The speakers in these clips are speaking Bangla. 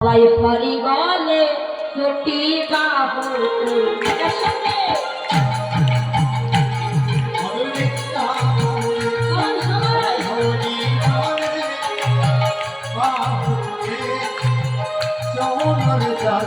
সবাই হরি বলে দুটি বাহু এটার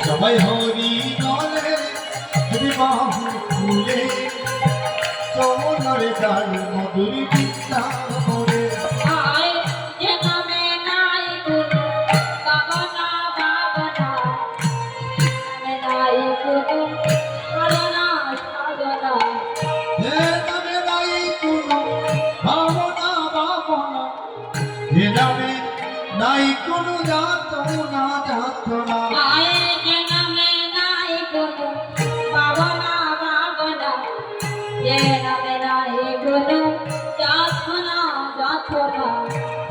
সবাই হরি গলে হরি বাহু ফুলে চমনরে যাই মধুরী বৃন্দাবনে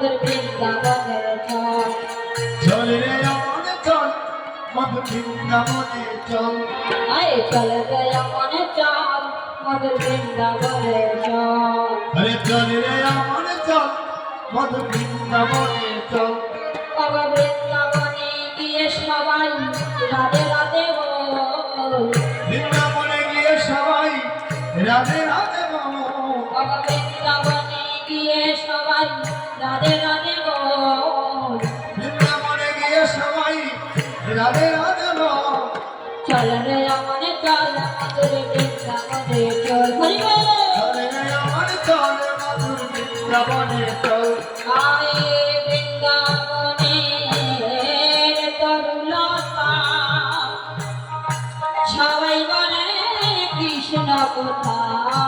মধুর বৃন্দাবনের চল চল রে আমার চল মধু বৃন্দাবনে চল। আয় চলরে অমনে চল মধুর বৃন্দাবনের চল। আরে চল রে আমার চল মধু বৃন্দাবনে চল। বাবা বৃন্দাবনে গিয়ে সবাই রাধে রাধে বল। বৃন্দাবনে গিয়ে সবাই রাধে রাধে বলো। বাবা বৃন্দাবনে গিয়ে সবাই রাধে রাধে বল। বৃন্দাবনে গিয়ে সবাই রাধে রাধে বলো। চল রে আমনে চল মধুর বৃন্দাবনে চল। হরি চল রে আমার চল মধু বৃন্দাবনে চল। আয়ে বৃন্দাবনে তরুলতা সবাই বলে কৃষ্ণ কোথায়